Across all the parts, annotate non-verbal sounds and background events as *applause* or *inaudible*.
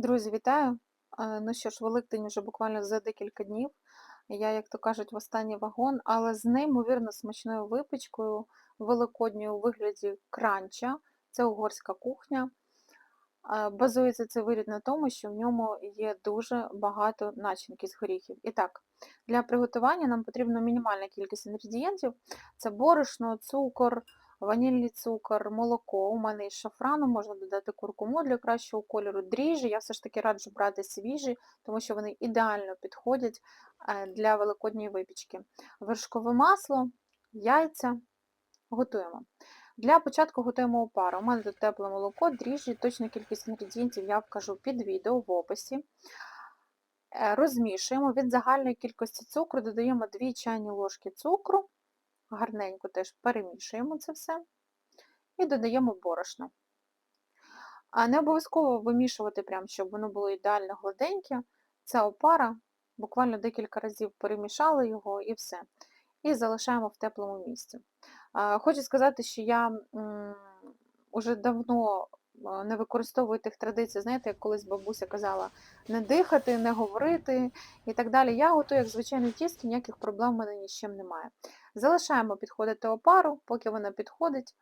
Друзі, вітаю! Е, Ну що ж, Великдень вже буквально за декілька днів. Я, як то кажуть, в останній вагон, але з неймовірно смачною випічкою великодньою у вигляді кранча. Це угорська кухня. Е, Базується цей виріб на тому, що в ньому є дуже багато начинки з горіхів. І так, для приготування нам потрібна мінімальна кількість інгредієнтів: це борошно, цукор, ванільний цукор, молоко. У мене із шафрану, можна додати куркуму для кращого кольору, дріжджі. Я все ж таки раджу брати свіжі, тому що вони ідеально підходять е, для великодньої випічки. Вершкове масло, яйця. Готуємо. Для початку готуємо опару. У мене тут тепле молоко, дріжджі, точну кількість інгредієнтів я вкажу під відео в описі. Е, Розмішуємо від загальної кількості цукру, додаємо 2 чайні ложки цукру, гарненько теж перемішуємо це все і додаємо борошно. А не обов'язково вимішувати, прям, щоб воно було ідеально гладеньке. Це опара, буквально декілька разів перемішали його і все. І залишаємо в теплому місці. Хочу сказати, що я м, уже давно не використовую тих традицій, знаєте, як колись бабуся казала, не дихати, не говорити і так далі. Я готую як звичайне тісто, ніяких проблем в мене ні з чим немає. Залишаємо підходити опару, поки вона підходить,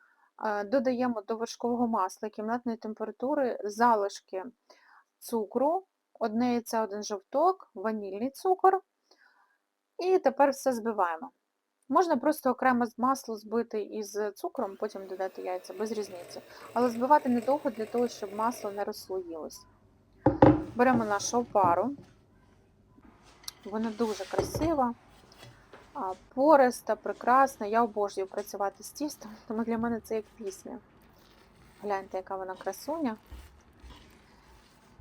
додаємо до вершкового масла кімнатної температури залишки цукру, одне яйце, один жовток, ванільний цукор. І тепер все збиваємо. Можна просто окремо масло збити із цукром, потім додати яйця, без різниці. Але збивати недовго для того, щоб масло не розслоїлось. Беремо нашу опару. Вона дуже красива, пориста, прекрасна. Я обожнюю працювати з тістом, *laughs* тому для мене це як пісня. Гляньте, яка вона красуня.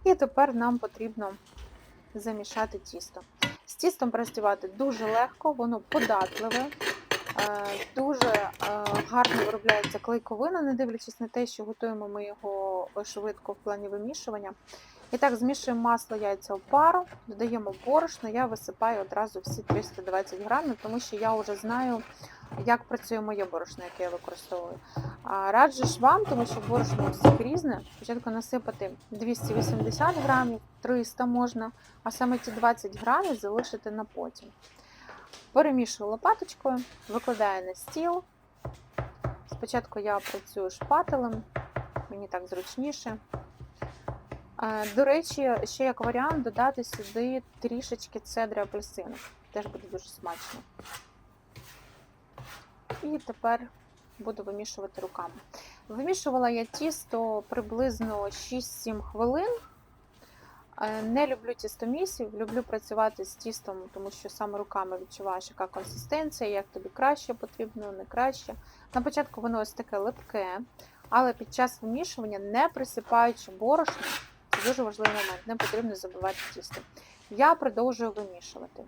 І тепер нам потрібно замішати тісто. З тістом працювати дуже легко, воно податливе, е, дуже е, гарно виробляється клейковина, не дивлячись на те, що готуємо ми його швидко в плані вимішування. І так, змішуємо масло, яйця в пару, додаємо борошно, я висипаю одразу всі 320 грамів, тому що я вже знаю, як працює моє борошно, яке я використовую. А, Раджу ж вам, тому що борошно всіх різне. Спочатку насипати 280 грамів, 300 можна, а саме ті 20 грамів залишити на потім. Перемішую лопаточкою, викладаю на стіл. Спочатку я працюю шпателем, мені так зручніше. До речі, ще як варіант додати сюди трішечки цедри апельсину. Теж буде дуже смачно. І тепер буду вимішувати руками. Вимішувала я тісто приблизно 6-7 хвилин. Е, Не люблю тістомісів, люблю працювати з тістом, тому що саме руками відчуваєш, яка консистенція, як тобі краще потрібно, не краще. На початку воно ось таке липке, але під час вимішування, не присипаючи борошно, дуже важливий момент, не потрібно забивати тісто. Я продовжую вимішувати.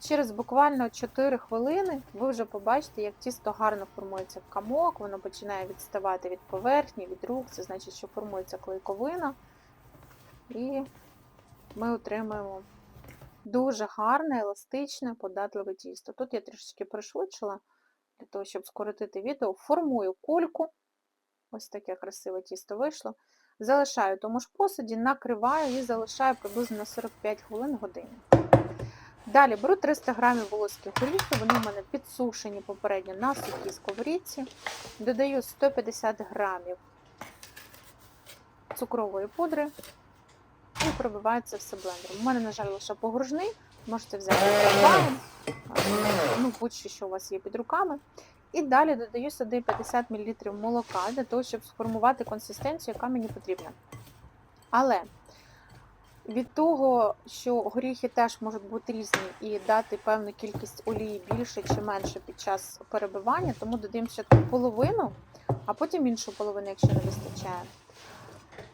Через буквально 4 хвилини ви вже побачите, як тісто гарно формується в камок, воно починає відставати від поверхні, від рук, це значить, що формується клейковина. І ми отримаємо дуже гарне, еластичне, податливе тісто. Тут я трішечки пришвидшила, для того, щоб скоротити відео. Формую кульку. Ось таке красиве тісто вийшло. Залишаю тому ж посуді, накриваю і залишаю приблизно на 45 хвилин годину. Далі беру 300 грамів волоських горіхів, вони в мене підсушені попередньо на сухій сковорідці. Додаю 150 грамів цукрової пудри і пробиваю це все блендером. У мене, на жаль, лише погружний, можете взяти трамваєм, ну будь-що, що у вас є під руками. І далі додаю сюди 50 мл молока для того, щоб сформувати консистенцію, яка мені потрібна. Але від того, що горіхи теж можуть бути різні і дати певну кількість олії більше чи менше під час перебивання, тому додаємо ще половину, а потім іншу половину, якщо не вистачає.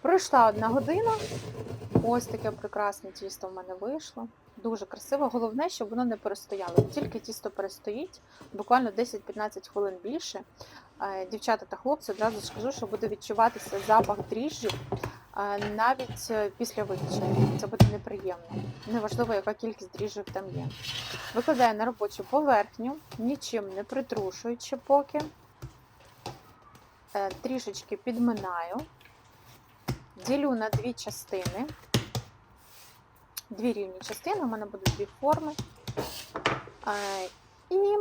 Пройшла одна година. Ось таке прекрасне тісто в мене вийшло. Дуже красиво. Головне, щоб воно не перестояло. Тільки тісто перестоїть, буквально 10-15 хвилин більше. е, Дівчата та хлопці одразу скажу, що буде відчуватися запах дріжджів е, навіть е, після випічення. Це буде неприємно. Неважливо, яка кількість дріжджів там є. Викладаю на робочу поверхню, нічим не притрушуючи поки. Трішечки підминаю. Ділю на дві частини. Дві рівні частини, у мене будуть дві форми. Е, І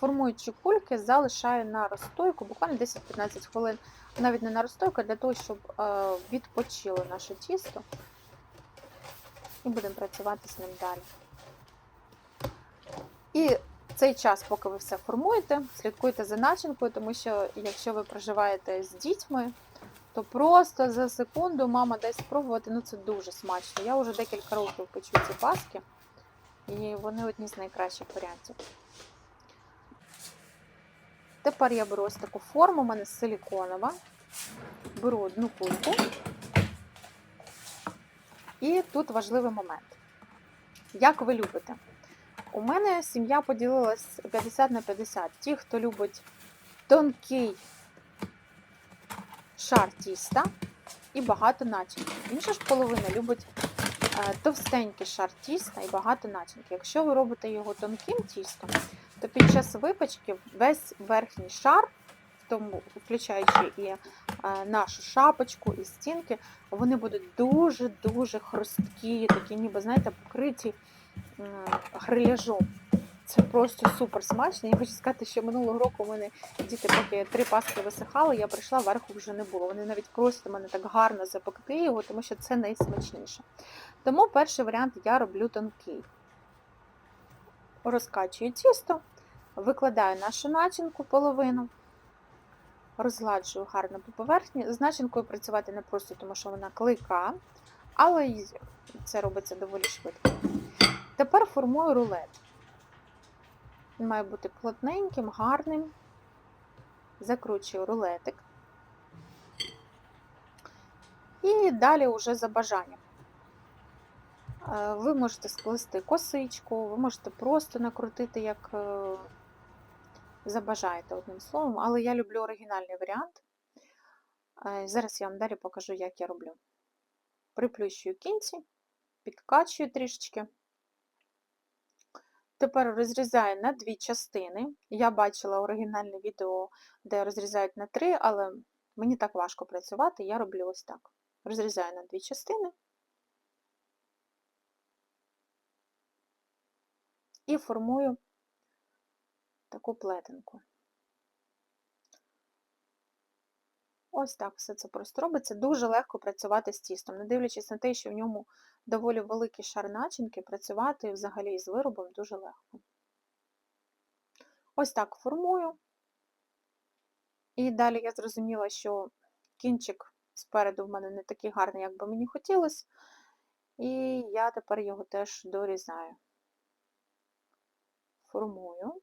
формуючи кульки, залишаю на розстойку буквально 10-15 хвилин, навіть не на а для того, щоб е, відпочило наше тісто. І будемо працювати з ним далі. І цей час, поки ви все формуєте, слідкуйте за начинкою, тому що якщо ви проживаєте з дітьми, то просто за секунду мама дасть спробувати, ну це дуже смачно. Я вже декілька років печу ці паски, і вони одні з найкращих варіантів. Тепер я беру ось таку форму, у мене силіконова. Беру одну кульку. І тут важливий момент. Як ви любите? У мене сім'я поділилась 50 на 50. Ті, хто любить тонкий шар тіста і багато начинки. Інша ж половина любить е, товстенький шар тіста і багато начинки. Якщо ви робите його тонким тістом, то під час випечки весь верхній шар, тому, включаючи і е, нашу шапочку, і стінки, вони будуть дуже-дуже хрусткі, такі ніби, знаєте, покриті гриляжом. Це просто супер смачно. Я хочу сказати, що минулого року у мене діти, поки три паски висихали, я прийшла, верху вже не було. Вони навіть просять мене так гарно запекти його, тому що це найсмачніше. Тому перший варіант я роблю тонкий. Розкачую тісто, викладаю нашу начинку половину, розгладжую гарно по поверхні. З начинкою працювати не просто, тому що вона клейка, але це робиться доволі швидко. Тепер формую рулет. Він має бути плотненьким, гарним. Закручую рулетик. І далі вже за бажанням. Е, Ви можете сплести косичку, ви можете просто накрутити, як е, забажаєте одним словом, але я люблю оригінальний варіант. Е, Зараз я вам далі покажу, як я роблю. Приплющую кінці, підкачую трішечки. Тепер розрізаю на дві частини. Я бачила оригінальне відео, де розрізають на три, але мені так важко працювати, я роблю ось так. Розрізаю на дві частини і формую таку плетенку. Ось так все це просто робиться. Дуже легко працювати з тістом, не дивлячись на те, що в ньому доволі великий шар начинки, працювати взагалі з виробом дуже легко. Ось так формую. І далі я зрозуміла, що кінчик спереду в мене не такий гарний, як би мені хотілося, і я тепер його теж дорізаю. Формую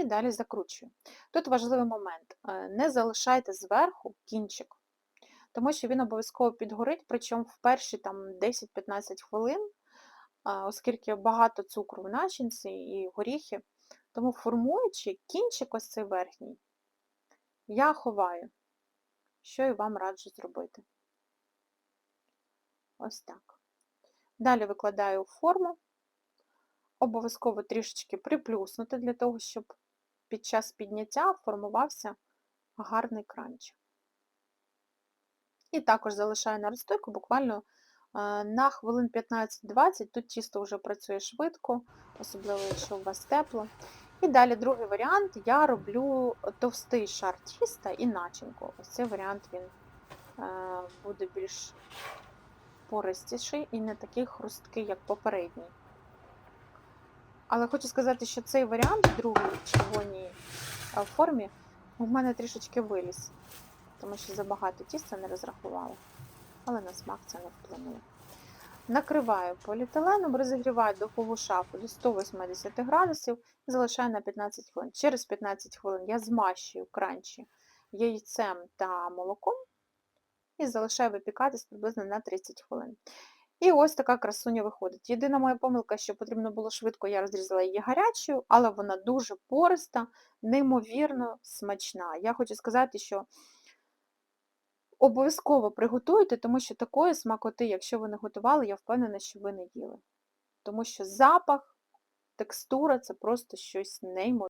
і далі закручую. Тут важливий момент: е, не залишайте зверху кінчик, тому що він обов'язково підгорить, причому в перші там 10-15 хвилин, оскільки багато цукру в начинці і горіхи, тому формуючи кінчик ось цей верхній, я ховаю, що і вам раджу зробити. Ось так. Далі викладаю форму, обов'язково трішечки приплюснути для того, щоб під час підняття формувався гарний кранч. І також залишаю на розстойку буквально е, на хвилин 15-20, тут тісто вже працює швидко, особливо, якщо у вас тепло. І далі другий варіант я роблю товстий шар тіста і начинку. Ось цей варіант він е, буде більш пористіший і не такий хрусткий, як попередній. Але хочу сказати, що цей варіант, другий в червоній е, формі, у мене трішечки виліз, тому що забагато тіста не розрахувала. Але на смак це не вплинуло. Накриваю поліетиленом, розігріваю духову шафу до 180 градусів залишаю на 15 хвилин. Через 15 хвилин я змащую кранчі яйцем та молоком і залишаю випікатись приблизно на 30 хвилин. І ось така красуня виходить. Єдина моя помилка, що потрібно було швидко, я розрізала її гарячою, але вона дуже пориста, неймовірно смачна. Я хочу сказати, що обов'язково приготуйте, тому що такої смакоти, якщо ви не готували, я впевнена, що ви не їли. Тому що запах, текстура це просто щось неймовірне.